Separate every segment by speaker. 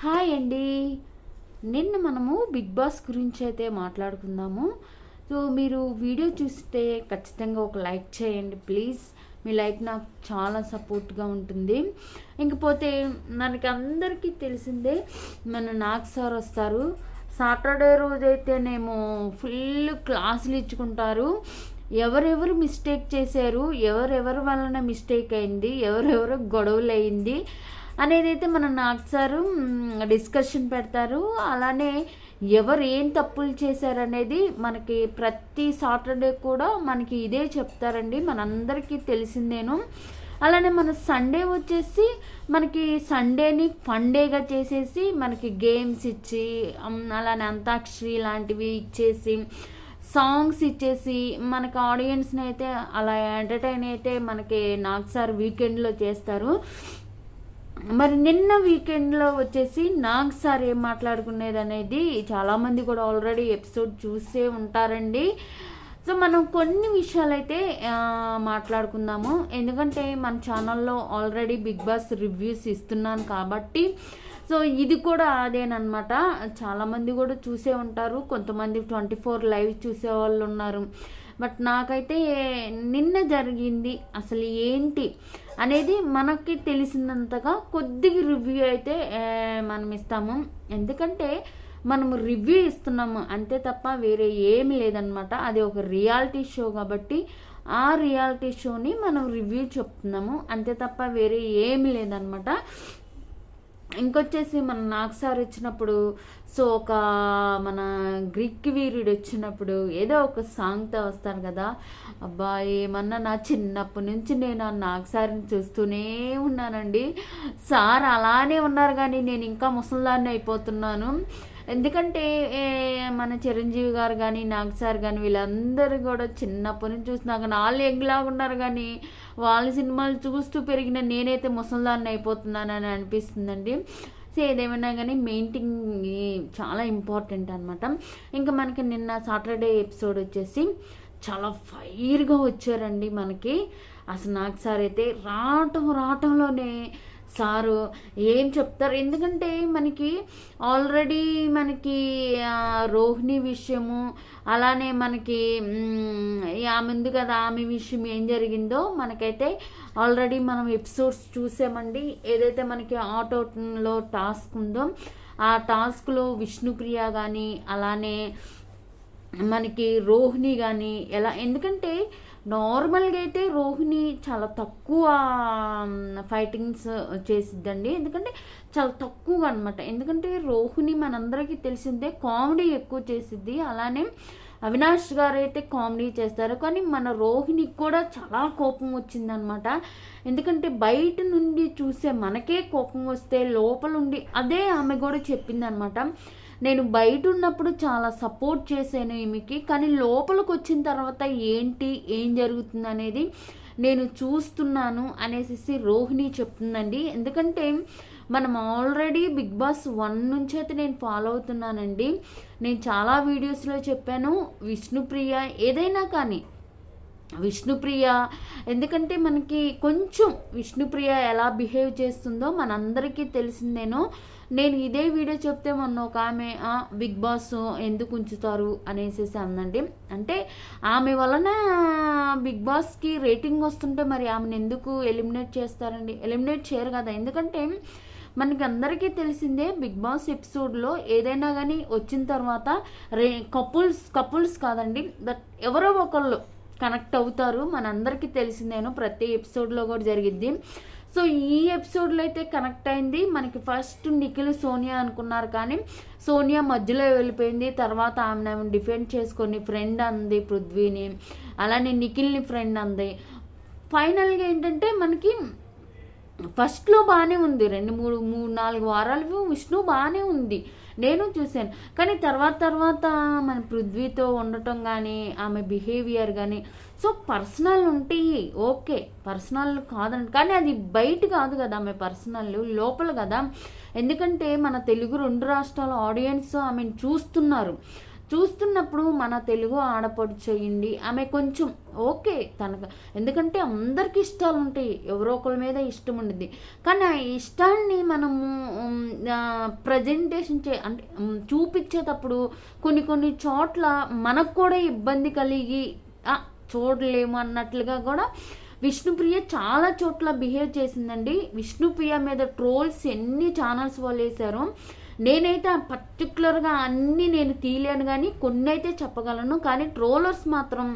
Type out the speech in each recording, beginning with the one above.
Speaker 1: Hi అండి. నిన్న మనము బిగ్ బాస్ గురించి అయితే మాట్లాడుకుందాము. సో మీరు వీడియో చూస్తే ఖచ్చితంగా ఒక లైక్ చేయండి ప్లీజ్. మీ లైక్ నాకు చాలా సపోర్ట్గా ఉంటుంది. ఇంకపోతే మనకి అందరికీ తెలిసిందే మన నాగ్ సార్ వస్తారు. సాటర్డే రోజైతేనేమో ఫుల్ క్లాసులు ఇచ్చుకుంటారు. ఎవరెవరు మిస్టేక్ చేశారు? ఎవరెవరి వలన మిస్టేక్ అయింది? ఎవరెవరు గొడవలు అయింది అనేది అయితే మన నాగ్ సారు డిస్కషన్ పెడతారు. అలానే ఎవరు ఏం తప్పులు చేశారనేది మనకి ప్రతి సాటర్డే కూడా మనకి ఇదే చెప్తారండి. మనందరికీ తెలిసిందేను. అలానే మన సండే వచ్చేసి మనకి సండేని ఫండేగా చేసేసి మనకి గేమ్స్ ఇచ్చి అలానే అంతాక్షరి లాంటివి ఇచ్చేసి సాంగ్స్ ఇచ్చేసి మనకి ఆడియన్స్ని అయితే అలా ఎంటర్టైన్ అయితే మనకి నాగ్ సార్ వీకెండ్లో చేస్తారు. మరి నిన్న వీకెండ్లో వచ్చేసి నాగ్ సార్ ఏం మాట్లాడుకునేది అనేది చాలామంది కూడా ఆల్రెడీ ఎపిసోడ్ చూసే ఉంటారండి. సో మనం కొన్ని విషయాలైతే అయితే మాట్లాడుకుందాము. ఎందుకంటే మన ఛానల్లో ఆల్రెడీ బిగ్ బాస్ రివ్యూస్ ఇస్తున్నాను కాబట్టి సో ఇది కూడా అదేనమాట చాలామంది కూడా చూసే ఉంటారు. కొంతమంది ట్వంటీ ఫోర్ లైవ్ చూసే వాళ్ళు ఉన్నారు. బట్ నాకైతే నిన్న జరిగింది అసలు ఏంటి అనేది మనకి తెలిసినంతగా కొద్దిగా రివ్యూ అయితే మనం ఇస్తాము. ఎందుకంటే మనము రివ్యూ ఇస్తున్నాము. అంతే తప్ప వేరే ఏమి లేదనమాట అది ఒక రియాలిటీ షో కాబట్టి ఆ రియాలిటీ షోని మనం రివ్యూ చెప్తున్నాము. అంతే తప్ప వేరే ఏమి లేదనమాట ఇంకొచ్చేసి మన నాగ్ సార్ వచ్చినప్పుడు సో ఒక మన గ్రీక్ వీరుడు వచ్చినప్పుడు ఏదో ఒక సాంగ్తో వస్తాను కదా అబ్బా ఏమన్నా నా చిన్నప్పటి నుంచి నేను ఆ నాగ్ సార్ని చూస్తూనే ఉన్నానండి. సార్ అలానే ఉన్నారు కానీ నేను ఇంకా ముసల్దాన్ని అయిపోతున్నాను. ఎందుకంటే మన చిరంజీవి గారు కానీ నాగ్ సార్ కానీ వీళ్ళందరూ కూడా చిన్నప్పటి నుంచి చూసినా కానీ వాళ్ళు ఎగ్లాగా ఉన్నారు కానీ వాళ్ళ సినిమాలు చూస్తూ పెరిగిన నేనైతే ముసల్దాన్ని అయిపోతున్నానని అనిపిస్తుందండి. సో ఏదేమైనా కానీ మెయింటింగ్ చాలా ఇంపార్టెంట్ అనమాట ఇంకా మనకి నిన్న సాటర్డే ఎపిసోడ్ వచ్చేసి చాలా ఫైర్గా వచ్చారండి మనకి. అసలు నాకు సార్ అయితే రావటం రావటంలోనే సారు ఏం చెప్తారు? ఎందుకంటే మనకి ఆల్రెడీ మనకి రోహిణి విషయము అలానే మనకి ఆమె ఉంది కదా ఆమె విషయం ఏం జరిగిందో మనకైతే ఆల్రెడీ మనం ఎపిసోడ్స్ చూసామండి. ఏదైతే మనకి ఆటోలో టాస్క్ ఉందో ఆ టాస్క్లో విష్ణుప్రియ కానీ అలానే మనకి రోహిణి కానీ ఎలా ఎందుకంటే నార్మల్గా అయితే రోహిణి చాలా తక్కువ ఫైటింగ్స్ చేసిద్దండి. ఎందుకంటే చాలా తక్కువగా అనమాట ఎందుకంటే రోహిణి మనందరికీ తెలిసిందే కామెడీ ఎక్కువ చేసిద్ది. అలానే అవినాష్ గారు అయితే కామెడీ చేస్తారు. కానీ మన రోహిణికి కూడా చాలా కోపం వచ్చిందనమాట. ఎందుకంటే బయట నుండి చూసే మనకే కోపం వస్తే లోపల ఉండి అదే ఆమె కూడా చెప్పిందనమాట. నేను బయట ఉన్నప్పుడు చాలా సపోర్ట్ చేశాను ఈమెకి కానీ లోపలికి వచ్చిన తర్వాత ఏంటి ఏం జరుగుతుంది అనేది నేను చూస్తున్నాను అనేసి రోహిణి చెప్తుందండి. ఎందుకంటే మనం ఆల్రెడీ బిగ్ బాస్ వన్ నుంచి అయితే నేను ఫాలో అవుతున్నానండి. నేను చాలా వీడియోస్లో చెప్పాను విష్ణుప్రియ ఏదైనా కానీ విష్ణుప్రియ ఎందుకంటే మనకి కొంచెం విష్ణుప్రియ ఎలా బిహేవ్ చేస్తుందో మనందరికీ తెలిసిందేనో నేను ఇదే వీడియో చెప్తే మొన్న ఒక ఆమె బిగ్ బాస్ ఎందుకు ఉంచుతారు? అనేసి అందండి. అంటే ఆమె వలన బిగ్ బాస్కి రేటింగ్ వస్తుంటే మరి ఆమెను ఎందుకు ఎలిమినేట్ చేస్తారండి? ఎలిమినేట్ చేయరు కదా. ఎందుకంటే మనకి అందరికీ తెలిసిందే బిగ్ బాస్ ఎపిసోడ్లో ఏదైనా కానీ వచ్చిన తర్వాత రే కపుల్స్ కపుల్స్ కాదండి దట్ ఎవరో ఒకళ్ళు కనెక్ట్ అవుతారు. మనందరికీ తెలిసిందేనో ప్రతి ఎపిసోడ్లో కూడా జరిగిద్ది. సో ఈ ఎపిసోడ్లో అయితే కనెక్ట్ అయింది. మనకి ఫస్ట్ నిఖిల్ సోనియా అనుకున్నారు కానీ సోనియా మధ్యలో వెళ్ళిపోయింది. తర్వాత ఆమెను ఆమె డిఫెండ్ చేసుకొని ఫ్రెండ్ అంది పృథ్వీని. అలానే నిఖిల్ని ఫ్రెండ్ అంది. ఫైనల్గా ఏంటంటే మనకి ఫస్ట్లో బాగానే ఉంది. రెండు మూడు మూడు నాలుగు వారాలు విష్ణు బాగానే ఉంది. నేను చూశాను. కానీ తర్వాత తర్వాత మన పృథ్వీతో ఉండటం కానీ ఆమె బిహేవియర్ కానీ సో పర్సనల్ ఉంటాయి ఓకే. పర్సనల్ కాదండి కానీ అది బయట కాదు కదా ఆమె పర్సనల్ లోపల కదా. ఎందుకంటే మన తెలుగు రెండు రాష్ట్రాల ఆడియన్స్ ఆమెను చూస్తున్నారు. చూస్తున్నప్పుడు మన తెలుగు ఆడపడు చేయండి. ఆమె కొంచెం ఓకే తనకు. ఎందుకంటే అందరికీ ఇష్టాలు ఉంటాయి. ఎవరో ఒకరి మీద ఇష్టం ఉండింది కానీ ఆ ఇష్టాన్ని మనము ప్రజెంటేషన్ చే అంటే చూపించేటప్పుడు కొన్ని కొన్ని చోట్ల మనకు కూడా ఇబ్బంది కలిగి చూడలేము అన్నట్లుగా కూడా విష్ణుప్రియ చాలా చోట్ల బిహేవ్ చేసిందండి. విష్ణుప్రియ మీద ట్రోల్స్ ఎన్ని ఛానల్స్ వాళ్ళు వేశారు నేనైతే పర్టికులర్గా అన్నీ నేను తీయలేను కానీ కొన్ని అయితే చెప్పగలను. కానీ ట్రోలర్స్ మాత్రం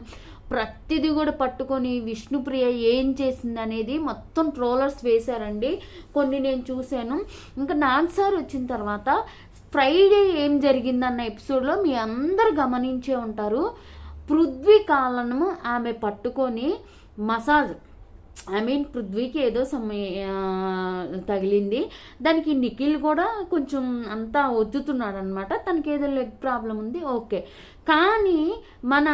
Speaker 1: ప్రతిదీ కూడా పట్టుకొని విష్ణుప్రియ ఏం చేసింది అనేది మొత్తం ట్రోలర్స్ వేశారండి. కొన్ని నేను చూశాను. ఇంకా నాన్సార్ వచ్చిన తర్వాత ఫ్రైడే ఏం జరిగిందన్న ఎపిసోడ్లో మీ అందరు గమనించే ఉంటారు. పృథ్వీ కాలను ఆమె పట్టుకొని మసాజ్. ఐ మీన్ పృథ్వీకి ఏదో సమయ తగిలింది. దానికి నిఖిల్ కూడా కొంచెం అంతా ఒత్తుతున్నాడు అనమాట తనకి ఏదో లెగ్ ప్రాబ్లం ఉంది ఓకే. కానీ మన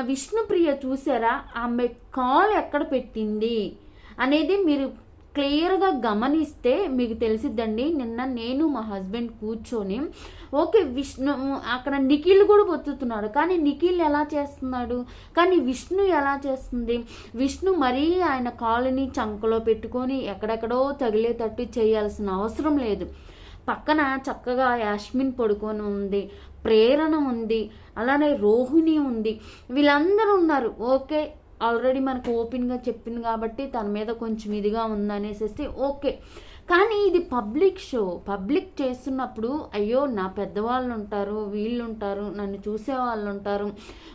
Speaker 1: విష్ణుప్రియ చూసారా? ఆమె కాల్ ఎక్కడ పెట్టింది? అనేది మీరు క్లియర్గా గమనిస్తే మీకు తెలిసిద్దండి నిన్న నేను మా హస్బెండ్ కూర్చొని ఓకే విష్ణు అక్కడ నిఖిల్ కూడా బొత్తుతున్నాడు కానీ నిఖిల్ ఎలా చేస్తున్నాడు? కానీ విష్ణు ఎలా చేస్తుంది? విష్ణు మరీ ఆయన కాలుని చంకలో పెట్టుకొని ఎక్కడెక్కడో తగిలేటట్టు చేయాల్సిన అవసరం లేదు. పక్కన చక్కగా యాస్మిన్ పడుకొని ఉంది ప్రేరణ ఉంది అలానే రోహిణి ఉంది. వీళ్ళందరూ ఉన్నారు ఓకే. ఆల్రెడీ మనకు ఓపెన్గా చెప్పింది కాబట్టి తన మీద కొంచెం ఇదిగా ఉందనేసి ఓకే. కానీ ఇది పబ్లిక్ షో. పబ్లిక్ చేస్తున్నప్పుడు అయ్యో నా పెద్దవాళ్ళు ఉంటారు వీళ్ళు ఉంటారు నన్ను చూసే వాళ్ళు ఉంటారు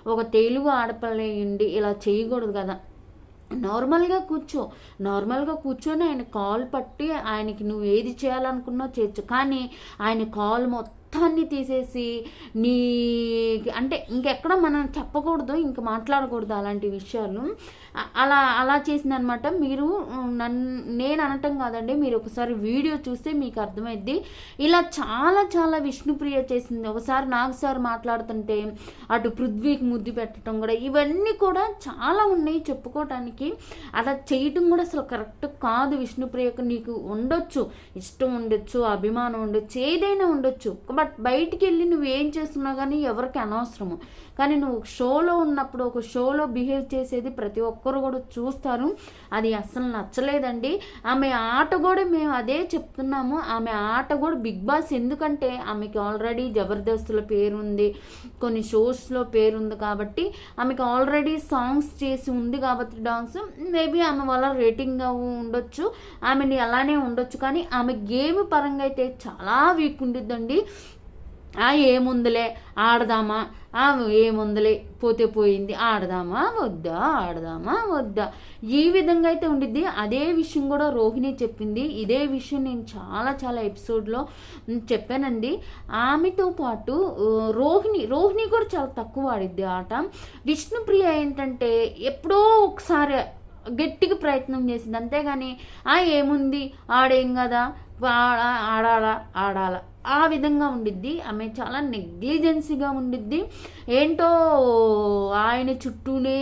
Speaker 1: ఒక తెలుగు ఆడపిల్లయ్యండి ఇలా చేయకూడదు కదా. నార్మల్గా కూర్చో. నార్మల్గా కూర్చొని ఆయన కాల్ పట్టి ఆయనకి నువ్వు ఏది చేయాలనుకున్నావు చేయొచ్చు కానీ ఆయన కాల్ మొత్తం మొత్తాన్ని తీసేసి నీ అంటే ఇంకెక్కడ మనం చెప్పకూడదు ఇంక మాట్లాడకూడదు అలాంటి విషయాలు. అలా అలా చేసిందనమాట. మీరు నన్ను నేను అనటం కాదండి మీరు ఒకసారి వీడియో చూస్తే మీకు అర్థమైద్ది. ఇలా చాలా చాలా విష్ణుప్రియ చేసింది. ఒకసారి నాకు సార్ మాట్లాడుతుంటే అటు పృథ్వీకి ముద్దు పెట్టడం కూడా ఇవన్నీ కూడా చాలా ఉన్నాయి చెప్పుకోవటానికి అలా చేయటం కూడా అసలు కరెక్ట్ కాదు విష్ణుప్రియకు. నీకు ఉండొచ్చు ఇష్టం ఉండొచ్చు అభిమానం ఉండొచ్చు ఏదైనా ఉండొచ్చు. బట్ బయటికి వెళ్ళి నువ్వు ఏం చేస్తున్నావు కానీ ఎవరికి అనవసరము. కానీ నువ్వు షోలో ఉన్నప్పుడు ఒక షోలో బిహేవ్ చేసేది ప్రతి ఒక్కరు కూడా చూస్తారు. అది అస్సలు నచ్చలేదండి. ఆమె ఆట కూడా మేము అదే చెప్తున్నాము. ఆమె ఆట కూడా బిగ్ బాస్ ఎందుకంటే ఆమెకి ఆల్రెడీ జబర్దస్త్లో పేరుంది. కొన్ని షోస్లో పేరుంది కాబట్టి ఆమెకి ఆల్రెడీ సాంగ్స్ చేసి ఉంది కాబట్టి డాన్స్ మేబీ ఆమె వల్ల రేటింగ్ ఉండొచ్చు. ఆమెని అలానే ఉండొచ్చు. కానీ ఆమె గేమ్ పరంగా అయితే చాలా వీక్ ఉండిద్దండి. ఆ ఏముందిలే ఆడదామా? ఆ ఏముందిలే పోతే పోయింది ఆడదామా? వద్దా ఆడదామా? వద్దా? ఈ విధంగా అయితే ఉండిద్ది. అదే విషయం కూడా రోహిణి చెప్పింది. ఇదే విషయం నేను చాలా చాలా ఎపిసోడ్లో చెప్పానండి. ఆమెతో పాటు రోహిణి రోహిణి కూడా చాలా తక్కువ ఆడిద్ది ఆట. విష్ణుప్రియ ఏంటంటే ఎప్పుడో ఒకసారి గట్టిగా ప్రయత్నం చేసింది. అంతేగాని ఆ ఏముంది? ఆడేం కదా? ఆడాలా? ఆడాలా? ఆ విధంగా ఉండిద్ది. ఆమె చాలా నెగ్లిజెన్సీగా ఉండిద్ది. ఏంటో ఆయన చుట్టూనే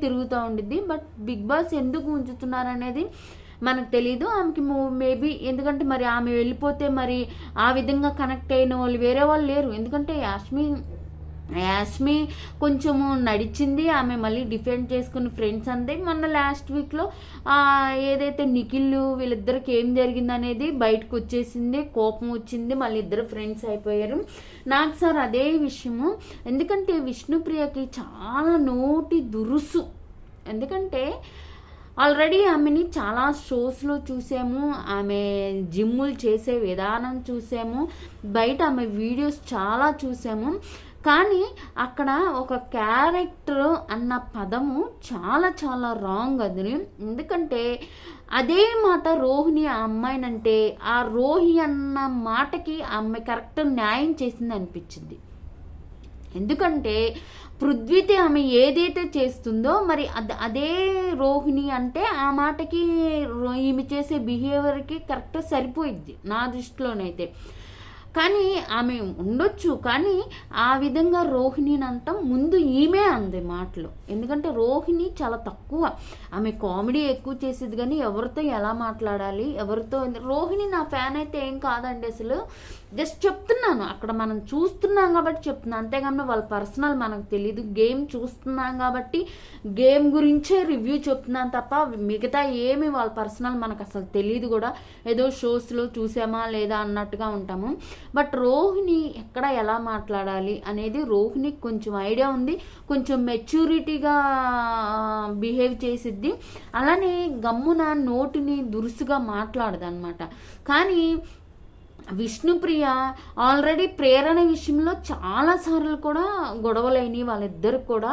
Speaker 1: తిరుగుతూ ఉండిద్ది. బట్ బిగ్ బాస్ ఎందుకు ఉంచుతున్నారు అనేది మనకు తెలియదు ఆమెకి మేబీ ఎందుకంటే మరి ఆమె వెళ్ళిపోతే మరి ఆ విధంగా కనెక్ట్ అయిన వాళ్ళు వేరే వాళ్ళు లేరు. ఎందుకంటే యాష్మి యాష్మి కొంచెము నడిచింది ఆమె మళ్ళీ డిఫెండ్ చేసుకుని ఫ్రెండ్స్ అంతే మొన్న లాస్ట్ వీక్లో ఏదైతే నిఖిల్ వీళ్ళిద్దరికి ఏం జరిగిందనేది బయటకు వచ్చేసింది కోపం వచ్చింది మళ్ళీ ఇద్దరు ఫ్రెండ్స్ అయిపోయారు. నాకు సార్ అదే విషయము. ఎందుకంటే విష్ణుప్రియకి చాలా నోటి దురుసు. ఎందుకంటే ఆల్రెడీ ఆమెని చాలా షోస్లో చూసాము ఆమె జిమ్ములు చేసే విధానం చూసాము బయట ఆమె వీడియోస్ చాలా చూసాము. కానీ అక్కడ ఒక క్యారెక్టర్ అన్న పదము చాలా చాలా రాంగ్ అది ఎందుకంటే అదే మాట రోహిణి ఆ అమ్మాయినంటే ఆ రోహి అన్న మాటకి ఆమె కరెక్ట్ న్యాయం చేసింది అనిపించింది. ఎందుకంటే పృథ్వీతే ఆమె ఏదైతే చేస్తుందో మరి అది అదే రోహిణి అంటే ఆ మాటకి రో- ఈమె చేసే బిహేవియర్కి కరెక్ట్ సరిపోయిద్ది నా దృష్టిలోనైతే. కానీ ఆమె ఉండొచ్చు కానీ ఆ విధంగా రోహిణినంత ముందు ఈమె అంది మాటలు. ఎందుకంటే రోహిణి చాలా తక్కువ. ఆమె కామెడీ ఎక్కువ చేసేది కానీ ఎవరితో ఎలా మాట్లాడాలి ఎవరితో రోహిణి నా ఫ్యాన్ అయితే ఏం కాదండి అసలు. జస్ట్ చెప్తున్నాను అక్కడ మనం చూస్తున్నాం కాబట్టి చెప్తున్నాను అంతేగాని వాళ్ళ పర్సనల్ మనకు తెలియదు గేమ్ చూస్తున్నాం కాబట్టి గేమ్ గురించే రివ్యూ చెప్తున్నాను తప్ప మిగతా ఏమి వాళ్ళ పర్సనల్ మనకు అసలు తెలియదు కూడా. ఏదో షోస్లో చూసామా లేదా అన్నట్టుగా ఉంటాము. బట్ రోహిణి ఎక్కడ ఎలా మాట్లాడాలి అనేది రోహిణికి కొంచెం ఐడియా ఉంది. కొంచెం మెచ్యూరిటీగా బిహేవ్ చేసిద్ది. అలానే గమ్మున నోటిని దురుసుగా మాట్లాడదనమాట కానీ విష్ణుప్రియ ఆల్రెడీ ప్రేరణ విషయంలో చాలాసార్లు కూడా గొడవలైనవి వాళ్ళిద్దరు కూడా.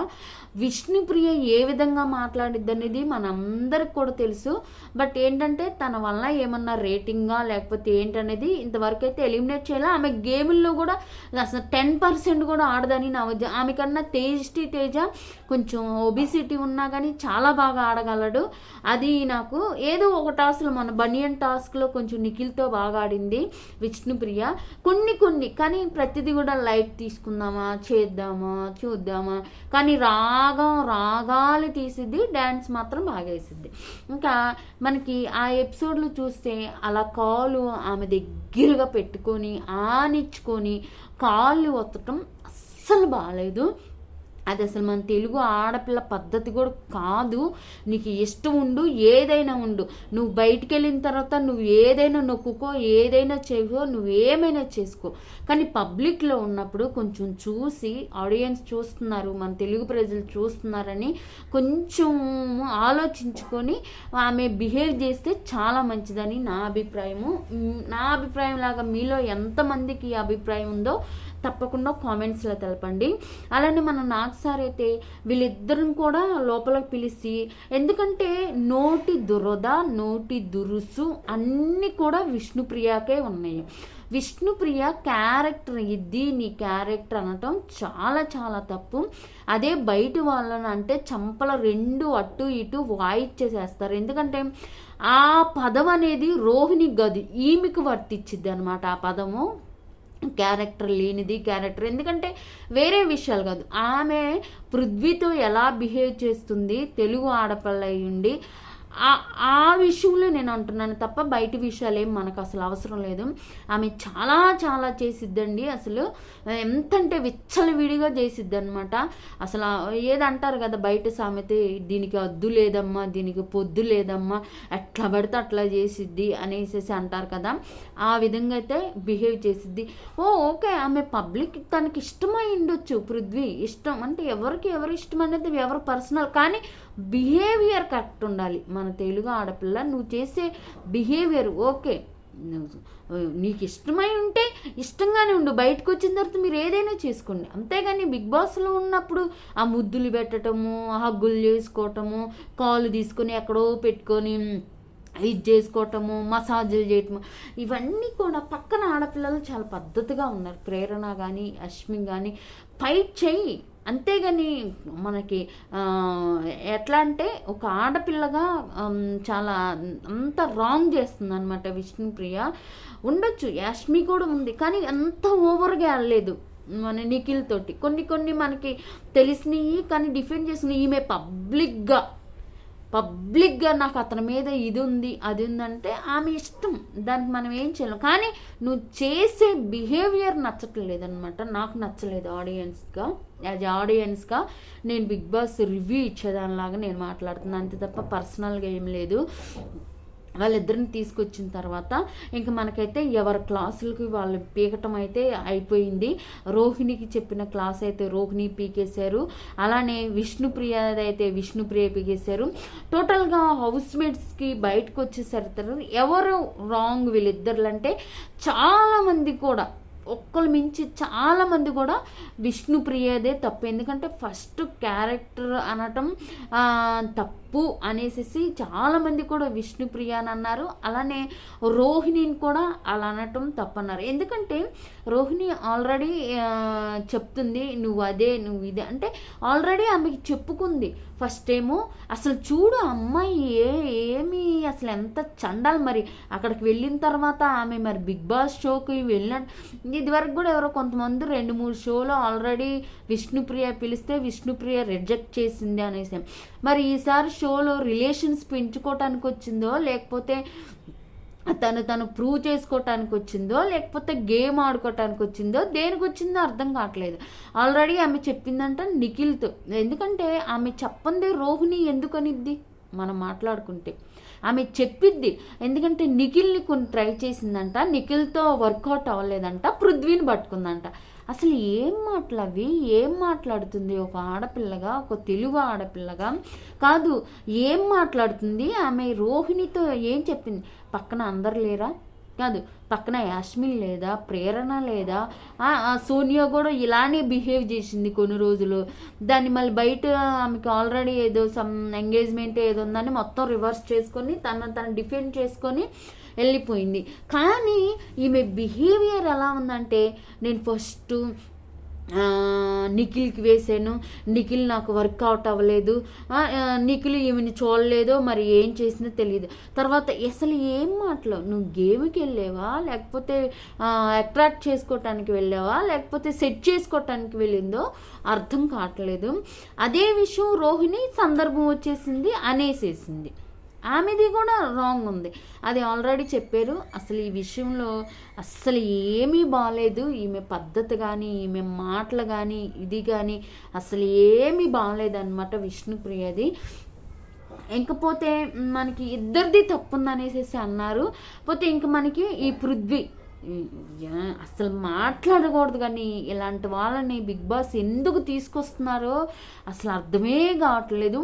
Speaker 1: విష్ణుప్రియ ఏ విధంగా మాట్లాడిద్ది అనేది మనందరికి కూడా తెలుసు. బట్ ఏంటంటే తన వల్ల ఏమన్నా రేటింగా లేకపోతే ఏంటనేది ఇంతవరకు అయితే ఎలిమినేట్ చేయాలి. ఆమె గేముల్లో కూడా అసలు టెన్ పర్సెంట్ కూడా ఆడదని నా ఉద్యోగం ఆమె కన్నా తేజ్టీ తేజ కొంచెం ఒబిసిటీ ఉన్నా కానీ చాలా బాగా ఆడగలడు. అది నాకు ఏదో ఒక టాస్క్లో మన బనియన్ టాస్క్లో కొంచెం నిఖిల్తో బాగా ఆడింది విష్ణుప్రియ. కొన్ని కొన్ని కానీ ప్రతిదీ కూడా లైట్ తీసుకుందామా చేద్దామా చూద్దామా. కానీ రా రాగం రాగాలు తీసిద్ది డ్యాన్స్ మాత్రం బాగా వేసిద్ది ఇంకా మనకి ఆ ఎపిసోడ్లు చూస్తే అలా కాలు ఆమె దగ్గరగా పెట్టుకొని ఆనిచ్చుకొని కాళ్ళు ఒత్తటం అస్సలు బాగాలేదు అది అసలు మన తెలుగు ఆడపిల్ల పద్ధతి కూడా కాదు. నీకు ఇష్టం ఉండు ఏదైనా ఉండు. నువ్వు బయటికి వెళ్ళిన తర్వాత నువ్వు ఏదైనా నొక్కుకో ఏదైనా చేయో నువ్వు ఏమైనా చేసుకో. కానీ పబ్లిక్లో ఉన్నప్పుడు కొంచెం చూసి ఆడియన్స్ చూస్తున్నారు మన తెలుగు ప్రజలు చూస్తున్నారని కొంచెం ఆలోచించుకొని ఆమె బిహేవ్ చేస్తే చాలా మంచిదని నా అభిప్రాయము. నా అభిప్రాయం లాగా మీలో ఎంతమందికి అభిప్రాయం ఉందో తప్పకుండా కామెంట్స్లో తెలపండి. అలానే మన నాగ్ సార్ అయితే వీళ్ళిద్దరిని కూడా లోపలికి పిలిచి ఎందుకంటే నోటి దురద నోటి దురుసు అన్నీ కూడా విష్ణుప్రియాకే ఉన్నాయి. విష్ణుప్రియ క్యారెక్టర్ ఇది నీ క్యారెక్టర్ అనటం చాలా చాలా తప్పు. అదే బయట వాళ్ళని అంటే చంపల రెండు అటు ఇటు వాయిచ్చేసేస్తారు ఎందుకంటే ఆ పదం అనేది రోహిణి గది ఈమెకు వర్తిచ్చిద్ది అనమాట ఆ పదము. క్యారెక్టర్ లేనిది క్యారెక్టర్. ఎందుకంటే వేరే విషయాలు కాదు. ఆమె పృథ్వీతో ఎలా బిహేవ్ చేస్తుంది తెలుగు ఆడపిల్ల అయ్యుండి ఆ విషయంలో నేను అంటున్నాను తప్ప బయట విషయాలు ఏం మనకు అసలు అవసరం లేదు. ఆమె చాలా చాలా చేసిద్దండి. అసలు ఎంతంటే విచ్చలవిడిగా చేసిద్ది అనమాట అసలు ఏదంటారు కదా బయట సామెత దీనికి అద్దు లేదమ్మా దీనికి పొద్దు లేదమ్మా ఎట్లా పడితే అట్లా చేసిద్ది అనేసి అంటారు కదా. ఆ విధంగా అయితే బిహేవ్ చేసిద్ది. ఓ ఓకే ఆమె పబ్లిక్ తనకి ఇష్టమై ఉండొచ్చు పృథ్వీ. ఇష్టం అంటే ఎవరికి ఎవరు ఇష్టం అనేది ఎవరు పర్సనల్. కానీ బిహేవియర్ కరెక్ట్ ఉండాలి. మన తెలుగు ఆడపిల్ల నువ్వు చేసే బిహేవియర్ ఓకే. నీకు ఇష్టమై ఉంటే ఇష్టంగానే ఉండు. బయటకు వచ్చిన తర్వాత మీరు ఏదైనా చేసుకోండి. అంతేగాని బిగ్ బాస్లో ఉన్నప్పుడు ఆ ముద్దులు పెట్టడము హగ్గులు చేసుకోవటము కాలు తీసుకొని ఎక్కడో పెట్టుకొని ఇది చేసుకోవటము మసాజులు చేయటము ఇవన్నీ కూడా పక్కన ఆడపిల్లలు చాలా పద్ధతిగా ఉన్నారు. ప్రేరణ కానీ అశ్మి కానీ ఫైట్ చేయి అంతేగాని మనకి ఎట్లా అంటే ఒక ఆడపిల్లగా చాలా అంత రాంగ్ చేస్తుంది అనమాట విష్ణుప్రియ. ఉండొచ్చు యాష్మి కూడా ఉంది కానీ అంత ఓవర్గా వెళ్ళలేదు మన నిఖిల్ తోటి కొన్ని కొన్ని మనకి తెలిసినవి కానీ డిఫెండ్ చేసిన ఈమె పబ్లిక్గా పబ్లిక్గా నాకు అతని మీద ఇది ఉంది అది ఉందంటే ఆమె ఇష్టం. దానికి మనం ఏం చేయలేం. కానీ నువ్వు చేసే బిహేవియర్ నచ్చట్లేదు అనమాట నాకు నచ్చలేదు ఆడియన్స్గా. యాజ్ ఆడియన్స్గా నేను బిగ్ బాస్ రివ్యూ ఇచ్చేదానిలాగా నేను మాట్లాడుతున్నాను అంతే తప్ప పర్సనల్గా ఏం లేదు. వాళ్ళిద్దరిని తీసుకొచ్చిన తర్వాత ఇంకా మనకైతే ఎవరి క్లాసులకి వాళ్ళు పీకటం అయితే అయిపోయింది. రోహిణికి చెప్పిన క్లాస్ అయితే రోహిణి పీకేశారు. అలానే విష్ణుప్రియ అయితే విష్ణుప్రియ పీకేశారు. టోటల్గా హౌస్ మేట్స్కి బయటకు వచ్చేసరికి ఎవరు రాంగ్ వీళ్ళిద్దరు అంటే చాలామంది కూడా ఒక్కరు మించి చాలామంది కూడా విష్ణుప్రియదే తప్పు. ఎందుకంటే ఫస్ట్ క్యారెక్టర్ అనటం తప్పు. పు అనేసి చాలామంది కూడా విష్ణుప్రియ అని అన్నారు. అలానే రోహిణిని కూడా అలా అనటం తప్పన్నారు. ఎందుకంటే రోహిణి ఆల్రెడీ చెప్తుంది నువ్వు అదే నువ్వు ఇదే. అంటే ఆల్రెడీ ఆమెకి చెప్పుకుంది. ఫస్ట్ ఏమో అసలు చూడు అమ్మాయి ఏ ఏమి అసలు ఎంత చండాలి మరి. అక్కడికి వెళ్ళిన తర్వాత ఆమె మరి బిగ్ బాస్ షోకి వెళ్ళిన ఇదివరకు కూడా ఎవరో కొంతమంది రెండు మూడు షోలో ఆల్రెడీ విష్ణుప్రియ పిలిస్తే విష్ణుప్రియ రిజెక్ట్ చేసింది అనేసి. మరి ఈసారి షోలో రిలేషన్స్ పెంచుకోవటానికి వచ్చిందో లేకపోతే తను తను ప్రూవ్ చేసుకోవటానికి వచ్చిందో లేకపోతే గేమ్ ఆడుకోవటానికి వచ్చిందో దేనికి వచ్చిందో అర్థం కావట్లేదు. ఆల్రెడీ ఆమె చెప్పిందంట నిఖిల్తో. ఎందుకంటే ఆమె చెప్పంది రోహిణి ఎందుకనిద్ది? మనం మాట్లాడుకుంటే. ఆమె చెప్పిద్ది. ఎందుకంటే నిఖిల్ని కొన్ని ట్రై చేసిందంట. నిఖిల్తో వర్కౌట్ అవ్వలేదంట. పృథ్వీని పట్టుకుందంట. అసలు ఏం మాటలవి ఏం మాట్లాడుతుంది? ఒక ఆడపిల్లగా ఒక తెలుగు ఆడపిల్లగా? కాదు ఏం మాట్లాడుతుంది? ఆమె రోహిణితో ఏం చెప్పింది? పక్కన అందరు లేరా? కాదు పక్కన యాస్మిన్ లేదా? ప్రేరణ లేదా? సోనియా కూడా ఇలానే బిహేవ్ చేసింది కొన్ని రోజులు. దాన్ని మళ్ళీ బయట ఆమెకి ఆల్రెడీ ఏదో సమ్ ఎంగేజ్మెంట్ ఏదో ఉందని మొత్తం రివర్స్ చేసుకొని తన తను డిఫెండ్ చేసుకొని వెళ్ళిపోయింది. కానీ ఈమె బిహేవియర్ ఎలా ఉందంటే నేను ఫస్ట్ నిఖిల్కి వేసాను. నిఖిల్ నాకు వర్కౌట్ అవ్వలేదు. నిఖిల్ ఈమెని చూడలేదో మరి ఏం చేసిందో తెలియదు తర్వాత అసలు ఏం మాటలు? నువ్వు గేమ్కి వెళ్ళావా? లేకపోతే అట్రాక్ట్ చేసుకోవటానికి వెళ్ళావా? లేకపోతే సెట్ చేసుకోవటానికి వెళ్ళిందో అర్థం కావట్లేదు. అదే విషయం రోహిణి సందర్భం వచ్చేసింది అనేసేసింది. ఆమెది కూడా రాంగ్ ఉంది. అది ఆల్రెడీ చెప్పారు. అసలు ఈ విషయంలో అస్సలు ఏమీ బాగాలేదు ఈమె పద్ధతి కానీ ఈమె మాటలు కానీ ఇది కానీ అసలు ఏమీ బాగాలేదన్నమాట విష్ణుప్రియది. ఇంకపోతే మనకి ఇద్దరిది తప్పు ఉందనేసి అన్నారు. పోతే ఇంక మనకి ఈ పృథ్వీ అసలు మాట్లాడకూడదు కానీ ఇలాంటి వాళ్ళని బిగ్ బాస్ ఎందుకు తీసుకొస్తున్నారో అసలు అర్థమే కావట్లేదు.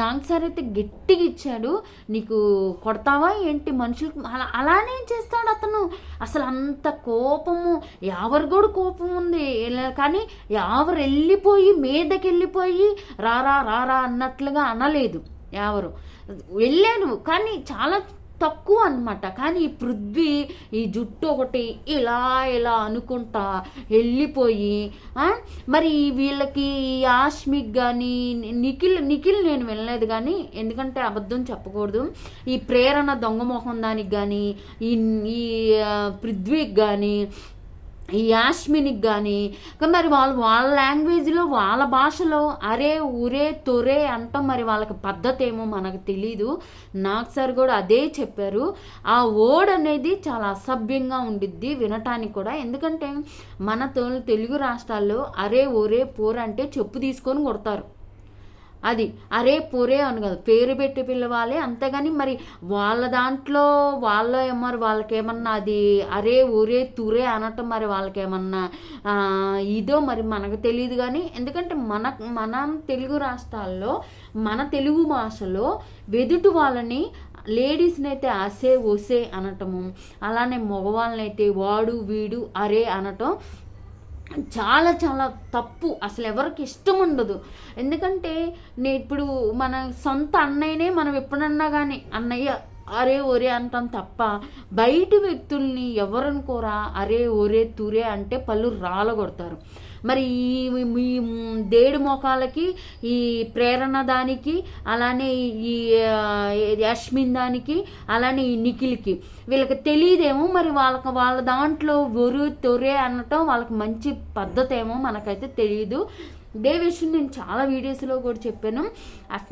Speaker 1: నాకు సార్ అయితే గట్టిగా ఇచ్చాడు. నీకు కొడతావా ఏంటి మనుషులకు? అలా అలానే చేస్తాడు అతను. అసలు అంత కోపము ఎవరు కూడా కోపం ఉంది. కానీ ఎవరు వెళ్ళిపోయి మీదకి వెళ్ళిపోయి రారా రారా అన్నట్లుగా అనలేదు ఎవరు. వెళ్ళాను కానీ చాలా తక్కువ అనమాట కానీ ఈ పృథ్వీ ఈ జుట్టు ఒకటి ఇలా ఇలా అనుకుంటా వెళ్ళిపోయి మరి వీళ్ళకి ఆష్మిక్ కానీ నిఖిల్ నిఖిల్ నేను వెళ్ళలేదు కానీ ఎందుకంటే అబద్ధం చెప్పకూడదు. ఈ ప్రేరణ దొంగ మొహం దానికి కానీ ఈ ఈ పృథ్వీకి కానీ ఈ యాష్మినికి కానీ మరి వాళ్ళు వాళ్ళ లాంగ్వేజ్లో వాళ్ళ భాషలో అరే ఉరే తొరే అంటాం మరి వాళ్ళకి పద్ధతి ఏమో మనకు తెలీదు. నాకు సార్ కూడా అదే చెప్పారు. ఆ ఓడ్ అనేది చాలా అసభ్యంగా ఉండిద్ది వినటానికి కూడా. ఎందుకంటే మన తెలుగు రాష్ట్రాల్లో అరే ఒరే పోర్ అంటే చెప్పు తీసుకొని కొడతారు. అది అరే పొరే అని కదా. పేరు పెట్టి పిల్లవాలే అంతేగాని మరి వాళ్ళ దాంట్లో వాళ్ళ మరి వాళ్ళకేమన్నా అది అరే ఊరే తురే అనటం మరి వాళ్ళకేమన్నా ఇదో మరి మనకు తెలియదు కానీ ఎందుకంటే మన మన తెలుగు రాష్ట్రాల్లో మన తెలుగు భాషలో వెదుటి వాళ్ళని లేడీస్ని అయితే అసే ఒసే అనటము అలానే మగవాళ్ళనైతే వాడు వీడు అరే అనటం చాలా చాలా తప్పు. అసలు ఎవరికి ఇష్టం ఉండదు. ఎందుకంటే నేను ఇప్పుడు మన సొంత అన్నయ్యనే మనం ఎప్పుడన్నా కానీ అన్నయ్య అరే ఒరే అంటాం తప్ప బయట వ్యక్తుల్ని ఎవరనుకోరా అరే ఒరే తురే అంటే పళ్ళు రాలగొడతారు. మరి ఈ దేడు మొఖాలకి ఈ ప్రేరణ దానికి అలానే ఈ యష్మిన్ దానికి అలానే ఈ నిఖిల్కి. వీళ్ళకి తెలియదేమో మరి వాళ్ళకి వాళ్ళ దాంట్లో ఒరు తొరే అనటం వాళ్ళకి మంచి పద్ధతి ఏమో మనకైతే తెలియదు ఇదే విషయం నేను చాలా వీడియోస్లో కూడా చెప్పాను.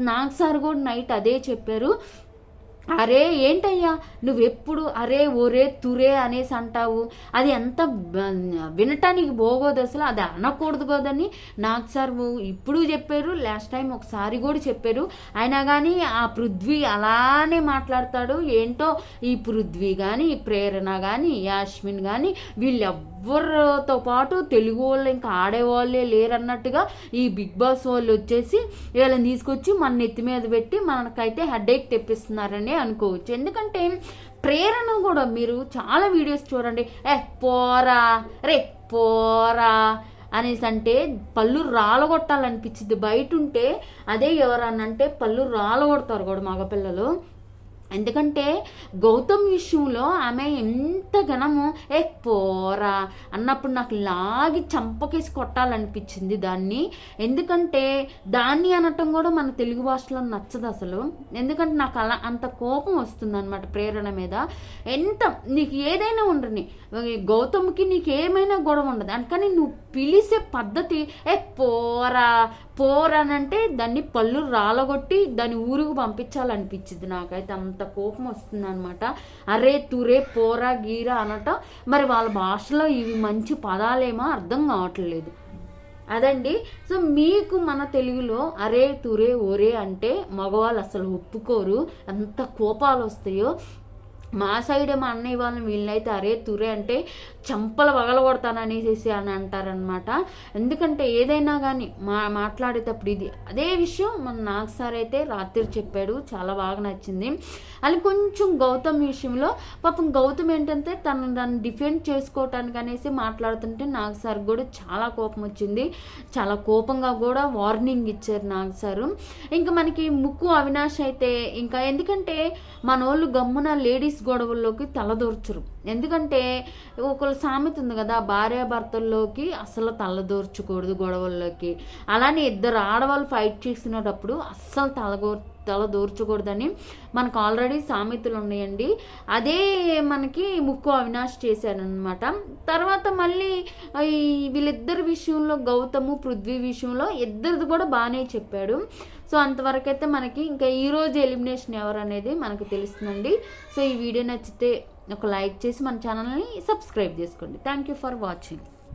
Speaker 1: నాకు సార్ కూడా నైట్ అదే చెప్పారు. అరే ఏంటయ్యా? నువ్వెప్పుడు అరే ఒరే తురే అనేసి అంటావు? అది ఎంత వినటానికి పోగోదు అసలు. అది అనకూడదు కదని నాకు సార్ ఇప్పుడు చెప్పారు లాస్ట్ టైం ఒకసారి కూడా చెప్పారు. అయినా కానీ ఆ పృథ్వీ అలానే మాట్లాడతాడు. ఏంటో ఈ పృథ్వీ కానీ ప్రేరణ కానీ యాష్మిన్ కానీ వీళ్ళు ఎవరితో పాటు తెలుగు వాళ్ళు ఇంకా ఆడేవాళ్ళే లేరన్నట్టుగా ఈ బిగ్ బాస్ వాళ్ళు వచ్చేసి వీళ్ళని తీసుకొచ్చి మన నెత్తి మీద పెట్టి మనకైతే హెడేక్ తెప్పిస్తున్నారని అనుకోవచ్చు. ఎందుకంటే ప్రేరణ కూడా మీరు చాలా వీడియోస్ చూడండి. ఏ పోరా రే పోరా అనేసి అంటే పళ్ళు రాలగొట్టాలనిపించింది బయట ఉంటే అదే ఎవరన్నా అంటే పళ్ళు రాలగొడతారు కూడా మగపిల్లలు. ఎందుకంటే గౌతమ్ విషయంలో ఆమె ఎంత ఘనము ఏ పోరా అన్నప్పుడు నాకు లాగి చంపకేసి కొట్టాలనిపించింది దాన్ని. ఎందుకంటే దాన్ని అనటం కూడా మన తెలుగు భాషలో నచ్చదు అసలు. ఎందుకంటే నాకు అలా అంత కోపం వస్తుంది అనమాట ప్రేరణ మీద. ఎంత నీకు ఏదైనా ఉండని గౌతమ్కి నీకు ఏమైనా గొడవ ఉండదు. కానీ నువ్వు పిలిచే పద్ధతి ఏ పోరా పోరానంటే దాన్ని పళ్ళు రాలగొట్టి దాన్ని ఊరుకు పంపించాలనిపించింది నాకైతే అంత కోపం వస్తుంది అనమాట అరే తురే పోరా గీరా అనట మరి వాళ్ళ భాషలో ఇవి మంచి పదాలేమో అర్థం కావట్లేదు. అదండి. సో మీకు మన తెలుగులో అరే తురే ఒరే అంటే మగవాళ్ళు అసలు ఒప్పుకోరు. ఎంత కోపాలు వస్తాయో మా సైడ్ మా అన్నయ్య వాళ్ళని వీళ్ళైతే అరే తురే అంటే చంపలు పగలగొడతాననేసి అని అంటారనమాట ఎందుకంటే ఏదైనా కానీ మా మాట్లాడేటప్పుడు ఇది అదే విషయం మన నాగసార్ అయితే రాత్రి చెప్పాడు చాలా బాగా నచ్చింది. అది కొంచెం గౌతమ్ విషయంలో పాపం గౌతమ్ ఏంటంటే తను దాన్ని డిఫెండ్ చేసుకోవటానికి అనేసి మాట్లాడుతుంటే నాగ్ సార్ కూడా చాలా కోపం వచ్చింది. చాలా కోపంగా కూడా వార్నింగ్ ఇచ్చారు నాగ్ సారు. ఇంకా మనకి ముక్కు అవినాష్ అయితే ఇంకా ఎందుకంటే మన వాళ్ళు గమ్మున లేడీస్ గొడవల్లోకి తలదూర్చరు. ఎందుకంటే ఒకళ్ళ సామెత ఉంది కదా భార్యాభర్తల్లోకి అసలు తలదూర్చకూడదు గొడవల్లోకి. అలానే ఇద్దరు ఆడవాళ్ళు ఫైట్ చేసినప్పుడు అస్సలు తలగో తల దూర్చకూడదని మనకు ఆల్రెడీ సామెతలు ఉన్నాయండి. అదే మనకి ముక్కు అవినాష్ చేశారనమాట తర్వాత మళ్ళీ వీళ్ళిద్దరి విషయంలో గౌతము పృథ్వీ విషయంలో ఇద్దరిది కూడా బాగానే చెప్పాడు. సో అంతవరకు అయితే మనకి ఇంకా ఈరోజు ఎలిమినేషన్ ఎవరు అనేది మనకు తెలుస్తుందండి. సో ఈ వీడియో నచ్చితే ఒక లైక్ చేసి మన ఛానల్ని సబ్స్క్రైబ్ చేసుకోండి. Thank you for watching